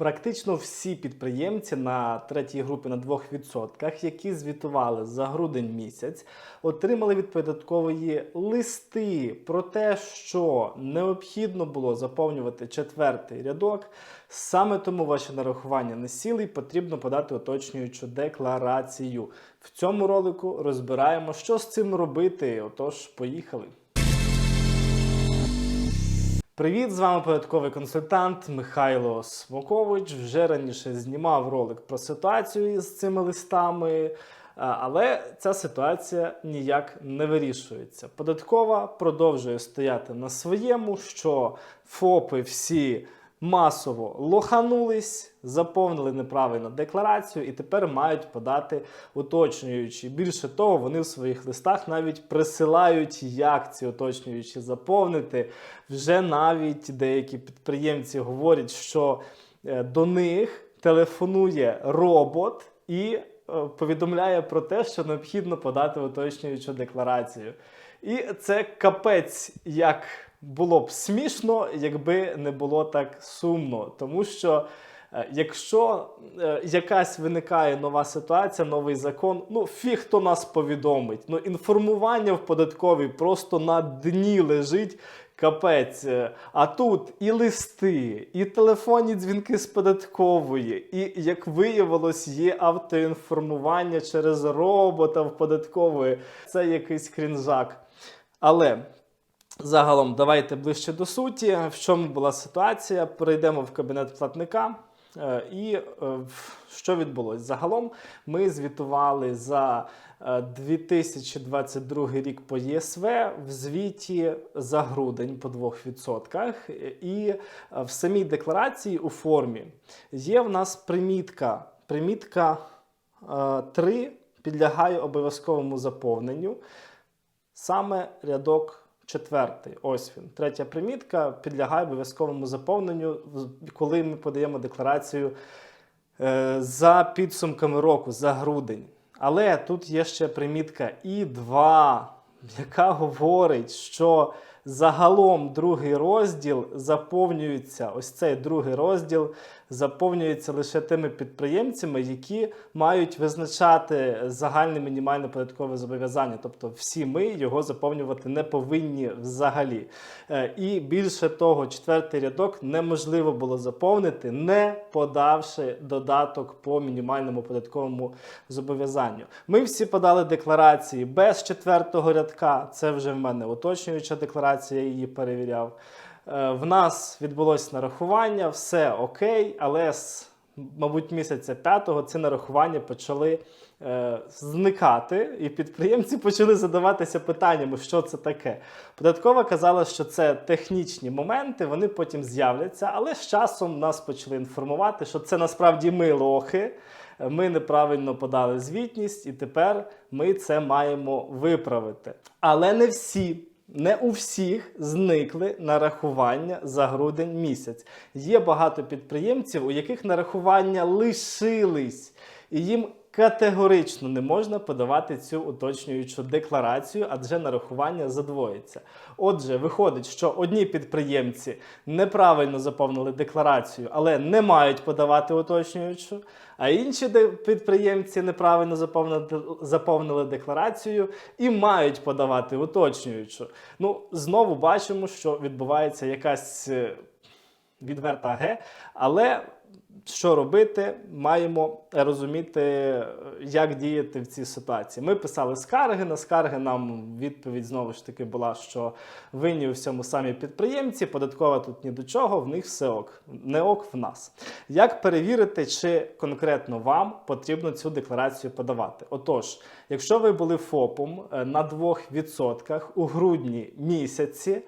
Практично всі підприємці на третій групі на 2%, які звітували за грудень місяць, отримали від податкової листи про те, що необхідно було заповнювати четвертий рядок. Саме тому ваші нарахування не сіли потрібно подати уточнюючу декларацію. В цьому ролику розбираємо, що з цим робити. Отож, поїхали. Привіт, з вами податковий консультант Михайло Смокович. Вже раніше знімав ролик про ситуацію з цими листами, але ця ситуація ніяк не вирішується. Податкова продовжує стояти на своєму, що ФОПи всі масово лоханулись, заповнили неправильно декларацію і тепер мають подати уточнюючі. Більше того, вони в своїх листах навіть присилають, як ці уточнюючі заповнити. Вже навіть деякі підприємці говорять, що е, до них телефонує робот і е, повідомляє про те, що необхідно подати уточнюючу декларацію. І це капець, як було б смішно, якби не було так сумно. Тому що е, якщо е, якась виникає нова ситуація, новий закон, ну фіг хто нас повідомить. Ну інформування в податковій просто на дні лежить. Капець, Е, а тут і листи, і телефонні дзвінки з податкової, і як виявилось, є автоінформування через робота в податкової. Це якийсь крінжак. Але загалом давайте ближче до суті. В чому була ситуація? Перейдемо в кабінет платника. Е, І е, що відбулося? Загалом ми звітували за е, 2022 рік по ЄСВ в звіті за грудень по 2%. І е, в самій декларації у формі є в нас примітка. Примітка 3 підлягає обов'язковому заповненню. Саме рядок четвертий. Ось він. Третя примітка підлягає обов'язковому заповненню, коли ми подаємо декларацію е, за підсумками року, за грудень. Але тут є ще примітка І2, яка говорить, що загалом другий розділ заповнюється, ось цей другий розділ заповнюється лише тими підприємцями, які мають визначати загальне мінімальне податкове зобов'язання. Тобто всі ми його заповнювати не повинні взагалі. Е, І більше того, четвертий рядок неможливо було заповнити, не подавши додаток по мінімальному податковому зобов'язанню. Ми всі подали декларації без четвертого рядка. Це вже в мене уточнююча декларація, я її перевіряв. Е, В нас відбулось нарахування, все окей, але з, мабуть, місяця п'ятого ці нарахування почали е, зникати, і підприємці почали задаватися питаннями, що це таке. Податкова казала, що це технічні моменти, вони потім з'являться, але з часом нас почали інформувати, що це насправді ми лохи. Ми неправильно подали звітність, і тепер ми це маємо виправити. Але не всі. Не у всіх зникли нарахування за грудень місяць. Є багато підприємців, у яких нарахування лишились, і їм категорично не можна подавати цю уточнюючу декларацію, адже нарахування задвоїться. Отже, виходить, що одні підприємці неправильно заповнили декларацію, але не мають подавати уточнюючу, а інші підприємці неправильно заповнили, декларацію і мають подавати уточнюючу. Ну, знову бачимо, що відбувається якась е, відверта ге, але що робити, маємо розуміти, як діяти в цій ситуації. Ми писали скарги. На скарги нам відповідь знову ж таки була, що винні у всьому самі підприємці, податкова тут ні до чого, в них все ок. Не ок в нас. Як перевірити, чи конкретно вам потрібно цю декларацію подавати? Отож, якщо ви були ФОПом е, на 2% у грудні місяці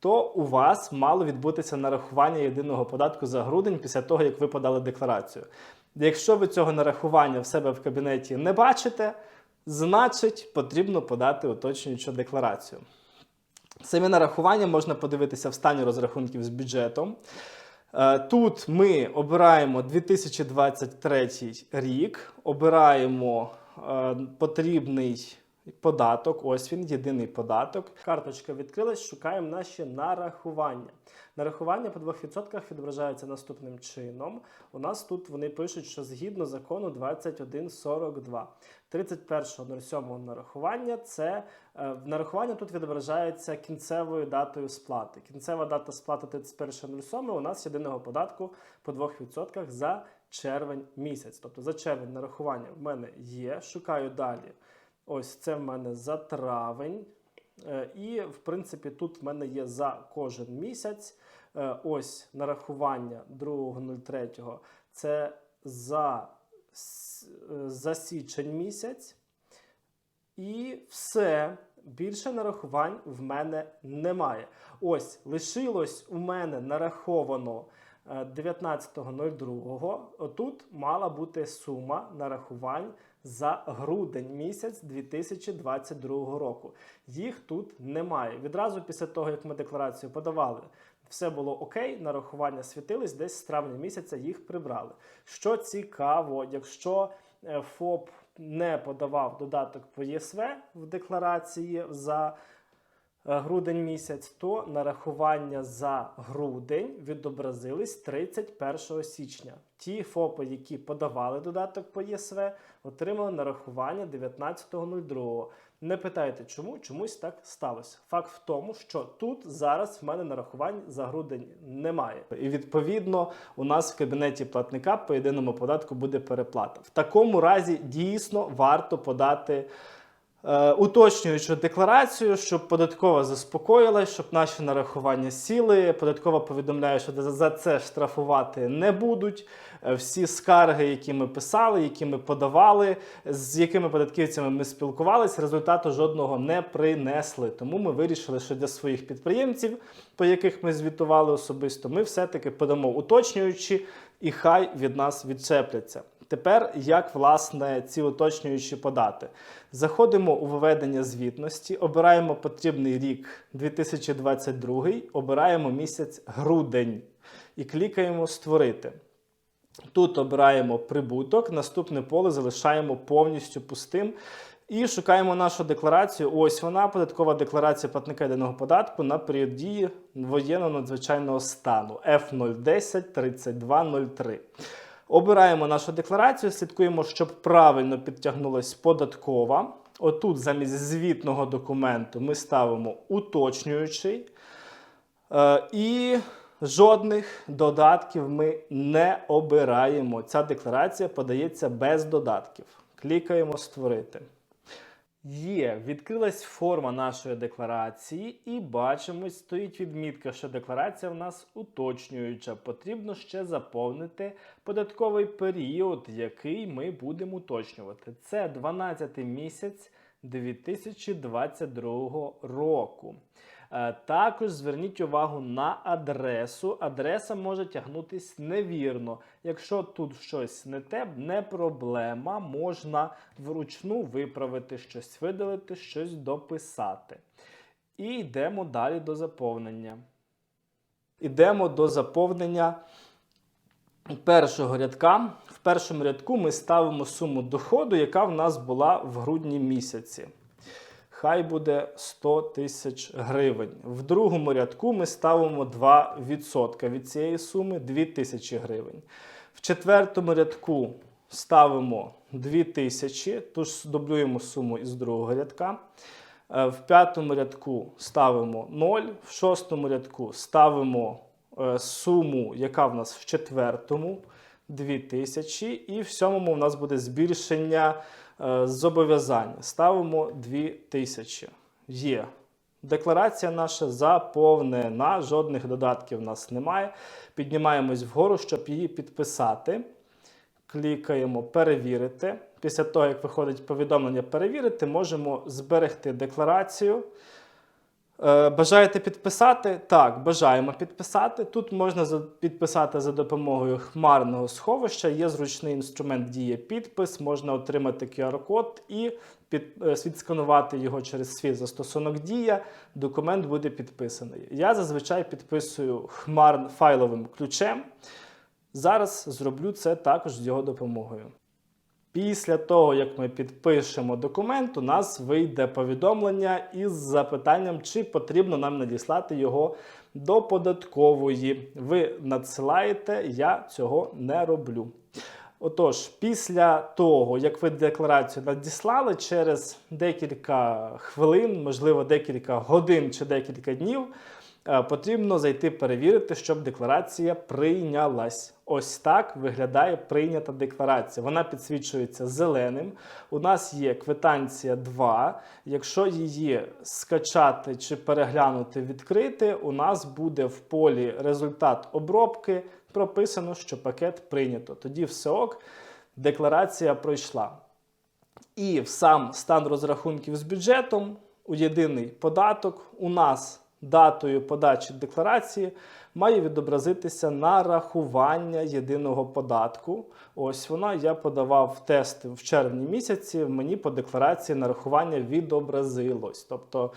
то у вас мало відбутися нарахування єдиного податку за грудень після того, як ви подали декларацію. Якщо ви цього нарахування в себе в кабінеті не бачите, значить потрібно подати уточнюючу декларацію. Самі нарахування можна подивитися в стані розрахунків з бюджетом. Е, Тут ми обираємо 2023 рік, обираємо е, потрібний податок. Ось він, єдиний податок. Карточка відкрилась, шукаємо наші нарахування. Нарахування по 2% відображаються наступним чином. У нас тут вони пишуть, що згідно закону 2142. 31.07 нарахування це е, нарахування тут відображається кінцевою датою сплати. Кінцева дата сплати 31.07 у нас єдиного податку по 2% за червень місяць. Тобто за червень нарахування в мене є. Шукаю далі. Ось це в мене за травень. Е, І, в принципі, тут в мене є за кожен місяць. Е, Ось нарахування 2.03. Це за, е, за січень місяць. І все. Більше нарахувань в мене немає. Ось лишилось у мене нараховано е, 19.02. Отут мала бути сума нарахувань за грудень місяць 2022 року. Їх тут немає. Відразу після того, як ми декларацію подавали, все було окей, нарахування світились, десь з травня місяця їх прибрали. Що цікаво, якщо е, ФОП не подавав додаток по ЄСВ в декларації за грудень місяць, то нарахування за грудень відобразились 31 січня. Ті ФОПи, які подавали додаток по ЄСВ, отримали нарахування 19.02. Не питайте, чому, чомусь так сталося. Факт в тому, що тут зараз в мене нарахувань за грудень немає. І відповідно у нас в кабінеті платника по єдиному податку буде переплата. В такому разі дійсно варто подати. Е, уточнюючи декларацію, щоб податкова заспокоїлась, щоб наші нарахування сіли. Податкова повідомляє, що за- це штрафувати не будуть. Е, Всі скарги, які ми писали, які ми подавали, з якими податківцями ми спілкувалися, результату жодного не принесли. Тому ми вирішили, що для своїх підприємців, по яких ми звітували особисто, ми все-таки подамо уточнюючи, і хай від нас відчепляться. Тепер як власне ці уточнюючі подати? Заходимо у виведення звітності, обираємо потрібний рік 2022, обираємо місяць грудень і клікаємо Створити. Тут обираємо прибуток, наступне поле залишаємо повністю пустим. І шукаємо нашу декларацію. Ось вона, податкова декларація платника єдиного податку на період дії воєнного надзвичайного стану F010 3203. Обираємо нашу декларацію, слідкуємо, щоб правильно підтягнулась податкова. Отут замість звітного документу ми ставимо уточнюючий. Е, і жодних додатків ми не обираємо. Ця декларація подається без додатків. Клікаємо Створити. Є, відкрилась форма нашої декларації, і бачимо, стоїть відмітка, що декларація в нас уточнююча. Потрібно ще заповнити податковий період, який ми будемо уточнювати. Це 12 місяць 2022 року. Е, Також зверніть увагу на адресу. Адреса може тягнутись невірно. Якщо тут щось не те, не проблема. Можна вручну виправити щось, видалити, щось дописати. І йдемо далі до заповнення. Йдемо до заповнення першого рядка. В першому рядку ми ставимо суму доходу, яка в нас була в грудні місяці. Хай буде 100 тисяч гривень. В другому рядку ми ставимо 2% від цієї суми 2 тисячі гривень. В четвертому рядку ставимо 2 тисячі, тож дублюємо суму із другого рядка. Е, В п'ятому рядку ставимо 0, в шостому рядку ставимо е, суму, яка в нас в четвертому 2000, і в сьомому у нас буде збільшення е, зобов'язань. Ставимо 2000. Є. Декларація наша заповнена, жодних додатків у нас немає. Піднімаємось вгору, щоб її підписати. Клікаємо перевірити. Після того, як виходить повідомлення перевірити, можемо зберегти декларацію. Е, Бажаєте підписати? Так, бажаємо підписати. Тут можна підписати за допомогою хмарного сховища. Є зручний інструмент діє підпис, можна отримати QR-код і під, е, відсканувати його через свій застосунок Дія. Документ буде підписаний. Я зазвичай підписую хмар файловим ключем. Зараз зроблю це також з його допомогою. Після того, як ми підпишемо документ, у нас вийде повідомлення із запитанням, чи потрібно нам надіслати його до податкової. Ви надсилаєте, я цього не роблю. Отож, після того, як ви декларацію надіслали, через декілька хвилин, можливо, декілька годин чи декілька днів, потрібно зайти перевірити, щоб декларація прийнялась. Ось так виглядає прийнята декларація. Вона підсвічується зеленим. У нас є квитанція 2. Якщо її скачати чи переглянути, відкрити, у нас буде в полі результат обробки. Прописано, що пакет прийнято. Тоді все ок, декларація пройшла. І в сам стан розрахунків з бюджетом у єдиний податок у нас датою подачі декларації має відобразитися нарахування єдиного податку. Ось вона. Я подавав тест в червні місяці. Мені по декларації нарахування відобразилось. Тобто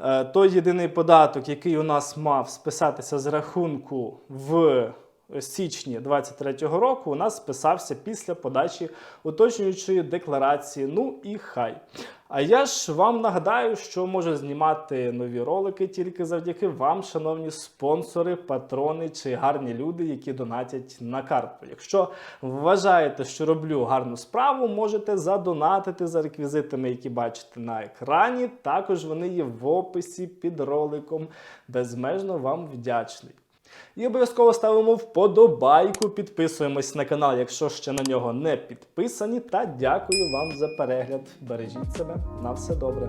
е, той єдиний податок, який у нас мав списатися з рахунку в січні 23-го року, у нас списався після подачі уточнюючої декларації. Ну і хай. А я ж вам нагадаю, що можу знімати нові ролики тільки завдяки вам, шановні спонсори, патрони чи гарні люди, які донатять на карту. Якщо вважаєте, що роблю гарну справу, можете задонатити за реквізитами, які бачите на екрані. Також вони є в описі під роликом. Безмежно вам вдячний. І обов'язково ставимо вподобайку, підписуємось на канал, якщо ще на нього не підписані. Та дякую вам за перегляд. Бережіть себе на все добре.